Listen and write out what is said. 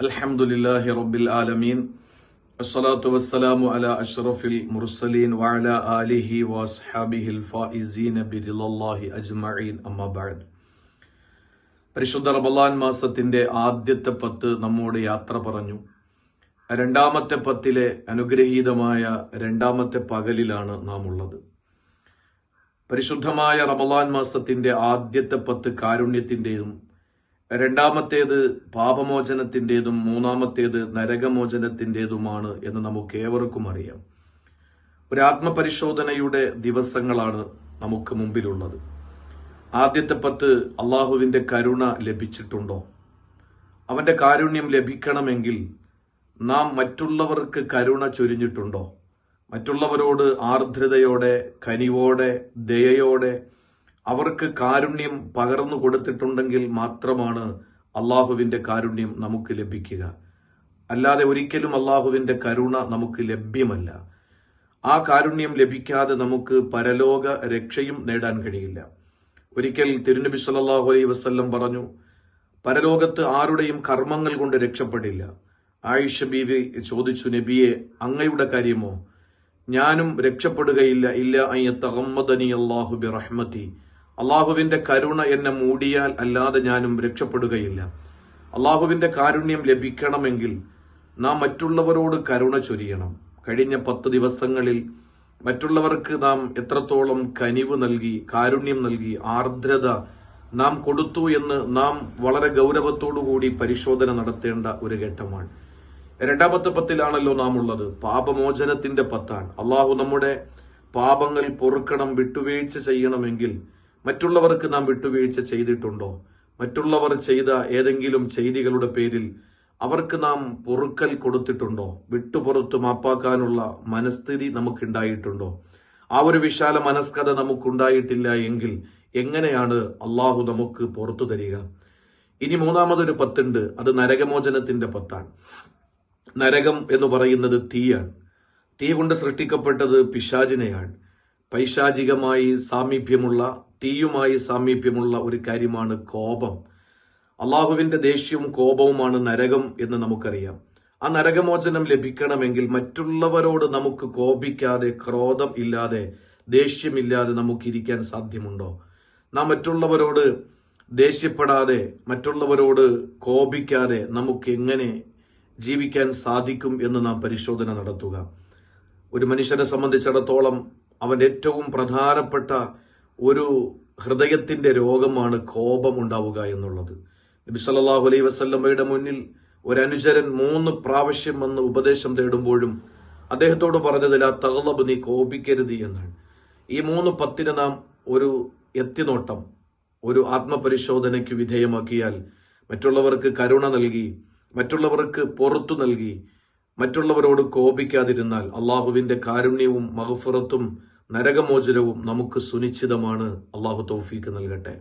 അൽഹംദുലില്ലാഹി റബ്ബിൽ ആലമീൻ. അസ്സലാത്തു വസ്സലാമു അലാ അഷ്റഫിൽ മുർസലീൻ വഅലാ ആലിഹി വസ്ഹാബിഹിൽ ഫായിസീന ബിരിലല്ലാഹി അജ്മഈൻ. അമ്മാ ബഅദ്. പരിശുദ്ധ റമലാൻ മാസത്തിന്റെ ആദ്യത്തെ പത്ത് നമ്മോട് യാത്ര പറഞ്ഞു. രണ്ടാമത്തെ പത്തിലെ അനുഗ്രഹീതമായ രണ്ടാമത്തെ പകലിലാണ് നാം ഉള്ളത്. പരിശുദ്ധമായ റമലാൻ മാസത്തിന്റെ ആദ്യത്തെ പത്ത് കാരുണ്യത്തിന്റെയും രണ്ടാമത്തേത് പാപമോചനത്തിന്റെതും മൂന്നാമത്തേത് നരകമോചനത്തിന്റെതുമാണ് എന്ന് നമുക്ക് ഏവർക്കും അറിയാം. ഒരു ആത്മപരിശോധനയുടെ ദിവസങ്ങളാണ് നമുക്ക് മുമ്പിലുള്ളത്. ആദ്യത്തെ പത്ത് അള്ളാഹുവിന്റെ കരുണ ലഭിച്ചിട്ടുണ്ടോ? അവന്റെ കാരുണ്യം ലഭിക്കണമെങ്കിൽ നാം മറ്റുള്ളവർക്ക് കരുണ ചൊരിഞ്ഞിട്ടുണ്ടോ? മറ്റുള്ളവരോട് ആർദ്രതയോടെ കനിവോടെ ദയയോടെ അവർക്ക് കാരുണ്യം പകർന്നു കൊടുത്തിട്ടുണ്ടെങ്കിൽ മാത്രമാണ് അള്ളാഹുവിന്റെ കാരുണ്യം നമുക്ക് ലഭിക്കുക. അല്ലാതെ ഒരിക്കലും അള്ളാഹുവിന്റെ കരുണ നമുക്ക് ലഭ്യമല്ല. ആ കാരുണ്യം ലഭിക്കാതെ നമുക്ക് പരലോക രക്ഷയും നേടാൻ കഴിയില്ല. ഒരിക്കൽ തിരുനബി സല്ലാഹു അലൈ വസ്ല്ലം പറഞ്ഞു പരലോകത്ത് ആരുടെയും കർമ്മങ്ങൾ കൊണ്ട് രക്ഷപ്പെടില്ല. ആയിഷ ബീവി ചോദിച്ചു നബിയെ അങ്ങയുടെ കാര്യമോ? ഞാനും രക്ഷപ്പെടുകയില്ല. ഇല്ല അയ്യത്തഹമ്മദനി അള്ളാഹു ബി റഹ്മത്തി അള്ളാഹുവിന്റെ കരുണ എന്നെ മൂടിയാൽ അല്ലാതെ ഞാനും രക്ഷപ്പെടുകയില്ല. അള്ളാഹുവിന്റെ കാരുണ്യം ലഭിക്കണമെങ്കിൽ നാം മറ്റുള്ളവരോട് കരുണ ചൊരിയണം. കഴിഞ്ഞ പത്ത് ദിവസങ്ങളിൽ മറ്റുള്ളവർക്ക് നാം എത്രത്തോളം കനിവ് നൽകി കാരുണ്യം നൽകി ആർദ്രത നാം കൊടുത്തു എന്ന് നാം വളരെ ഗൗരവത്തോടുകൂടി പരിശോധന നടത്തേണ്ട ഒരു ഘട്ടമാണ്. രണ്ടാമത്തെ പത്തിലാണല്ലോ നാം ഉള്ളത്. പാപമോചനത്തിന്റെ പത്താണ്. അള്ളാഹു നമ്മുടെ പാപങ്ങൾ പൊറുക്കണം വിട്ടുവീഴ്ച ചെയ്യണമെങ്കിൽ മറ്റുള്ളവർക്ക് നാം വിട്ടുവീഴ്ച ചെയ്തിട്ടുണ്ടോ? മറ്റുള്ളവർ ചെയ്ത ഏതെങ്കിലും ചെയ്തികളുടെ പേരിൽ അവർക്ക് നാം പൊറുക്കൽ കൊടുത്തിട്ടുണ്ടോ? വിട്ടുപുറത്ത് മാപ്പാക്കാനുള്ള മനസ്ഥിതി നമുക്കുണ്ടായിട്ടുണ്ടോ? ആ ഒരു വിശാല മനസ്കത നമുക്കുണ്ടായിട്ടില്ല എങ്കിൽ എങ്ങനെയാണ് അള്ളാഹു നമുക്ക് പുറത്തു തരിക? ഇനി മൂന്നാമതൊരു പത്തുണ്ട്. അത് നരകമോചനത്തിന്റെ പത്താണ്. നരകം എന്ന് പറയുന്നത് തീയാണ്. തീ കൊണ്ട് സൃഷ്ടിക്കപ്പെട്ടത് പിശാചിനെയാണ്. പൈശാചികമായി സാമീപ്യമുള്ള തീയുമായി സാമീപ്യമുള്ള ഒരു കാര്യമാണ് കോപം. അള്ളാഹുവിന്റെ ദേഷ്യവും കോപവുമാണ് നരകം എന്ന് നമുക്കറിയാം. ആ നരകമോചനം ലഭിക്കണമെങ്കിൽ മറ്റുള്ളവരോട് നമുക്ക് കോപിക്കാതെ ക്രോധം ഇല്ലാതെ ദേഷ്യമില്ലാതെ നമുക്ക് ഇരിക്കാൻ സാധ്യമുണ്ടോ? നാം മറ്റുള്ളവരോട് ദേഷ്യപ്പെടാതെ മറ്റുള്ളവരോട് കോപിക്കാതെ നമുക്ക് എങ്ങനെ ജീവിക്കാൻ സാധിക്കും എന്ന് നാം പരിശോധന നടത്തുക. ഒരു മനുഷ്യനെ സംബന്ധിച്ചിടത്തോളം അവന്റെ ഏറ്റവും പ്രധാനപ്പെട്ട ഒരു ഹൃദയത്തിന്റെ രോഗമാണ് കോപം ഉണ്ടാവുക എന്നുള്ളത്. നബി സല്ലല്ലാഹു അലൈഹി വസല്ലമയുടെ മുന്നിൽ ഒരു അനുചരൻ മൂന്ന് പ്രാവശ്യം വന്ന് ഉപദേശം തേടുമ്പോഴും അദ്ദേഹത്തോട് പറഞ്ഞതിൽ ആ തകളബ് നീ കോപിക്കരുത് എന്നാണ്. ഈ മൂന്ന് പത്തിന് നാം ഒരു എത്തിനോട്ടം ഒരു ആത്മപരിശോധനയ്ക്ക് വിധേയമാക്കിയാൽ മറ്റുള്ളവർക്ക് കരുണ നൽകി മറ്റുള്ളവർക്ക് പുറത്തു നൽകി മറ്റുള്ളവരോട് കോപിക്കാതിരുന്നാൽ അള്ളാഹുവിന്റെ കാരുണ്യവും മഹഫുറത്തും നരകമോചനവും നമുക്ക് സുനിശ്ചിതമാണ്. അള്ളാഹു തൗഫീക്ക് നൽകട്ടെ.